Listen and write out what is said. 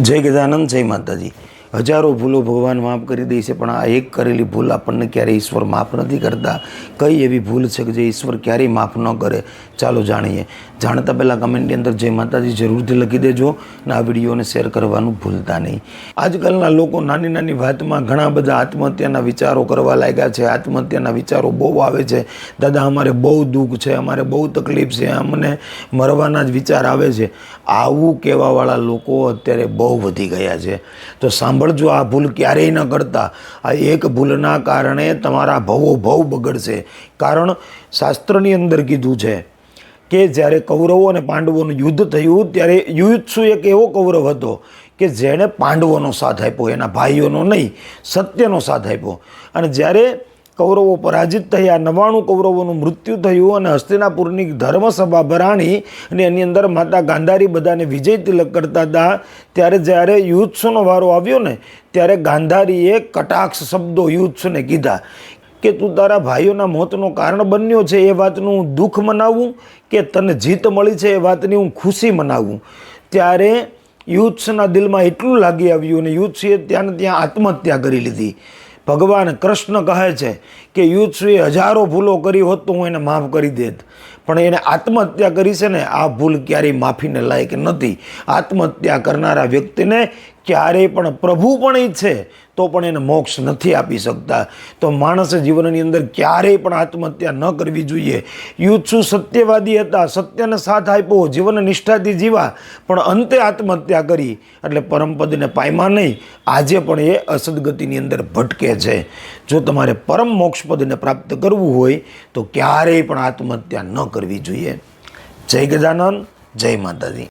જય ગજાનંદ જય માતાજી. હજારો ભૂલો ભગવાન માફ કરી દે છે, પણ આ એક કરેલી ભૂલ આપણને ક્યારેય ઈશ્વર માફ નથી કરતા? કઈ એવી ભૂલ છે કે જે ઈશ્વર ક્યારેય માફ ન કરે? ચાલો જાણીએ. જાણતા પહેલાં કમેન્ટની અંદર જય માતાજી જરૂરથી લખી દેજો અને આ વિડીયોને શેર કરવાનું ભૂલતા નહીં. આજકાલના લોકો નાની નાની વાતમાં ઘણા બધા આત્મહત્યાના વિચારો કરવા લાગ્યા છે. આત્મહત્યાના વિચારો બહુ આવે છે. દાદા, અમારે બહુ દુઃખ છે, અમારે બહુ તકલીફ છે, અમને મરવાના જ વિચાર આવે છે. આવું કહેવાવાળા લોકો અત્યારે બહુ વધી ગયા છે. તો સાંભળજો, આ ભૂલ ક્યારેય ન કરતા. આ એક ભૂલના કારણે તમારા ભવો ભવ બગડશે. કારણ શાસ્ત્રની અંદર કીધું છે કે જ્યારે કૌરવો અને પાંડવોનું યુદ્ધ થયું, ત્યારે યુયુત્સુ એક એવો કૌરવ હતો કે જેણે પાંડવોનો સાથ આપ્યો, એના ભાઈઓનો નહીં, સત્યનો સાથ આપ્યો. અને જ્યારે કૌરવો પરાજિત થયા. નવાણું કૌરવોનું મૃત્યુ થયું અને હસ્તિનાપુરની ધર્મસભા ભરાણી અને એની અંદર માતા ગાંધારી બધાને વિજય તિલક કરતા હતા. ત્યારે જ્યારે યુત્સુનો વારો આવ્યો ને, ત્યારે ગાંધારીએ કટાક્ષ શબ્દો યુત્સુને કીધા કે તું તારા ભાઈઓના મોતનું કારણ બન્યો છે એ વાતનું હું દુઃખ મનાવું કે તને જીત મળી છે એ વાતની હું ખુશી મનાવું? ત્યારે યુથ્સના દિલમાં એટલું લાગી આવ્યું અને યુથ્સીએ ત્યાં ત્યાં આત્મહત્યા કરી લીધી. ભગવાન કૃષ્ણ કહે છે કે યુથ્સુએ હજારો ભૂલો કરી હોત તો હું એને માફ કરી દેત. પણ એને આત્મહત્યા કરી છે ને, આ ભૂલ ક્યારેય માફીને લાયક નથી. આત્મહત્યા કરનારા વ્યક્તિને ક્યારેય પણ પ્રભુ પણ ઈચ્છે તો પણ એને મોક્ષ નથી આપી શકતા. તો માણસે જીવનની અંદર ક્યારેય પણ આત્મહત્યા ન કરવી જોઈએ. યુથ્સુ સત્યવાદી હતા? સત્યને સાથ આપ્યો, જીવન નિષ્ઠાથી જીવા, પણ અંતે આત્મહત્યા કરી. એટલે પરમપદને પાયમાં નહીં, આજે પણ એ અસદગતિની અંદર ભટકે છે. જો તમારે પરમ મોક્ષપદને પ્રાપ્ત કરવું હોય, તો ક્યારેય પણ આત્મહત્યા ન કરવી જોઈએ. જય ગજાનંદ જય માતાજી.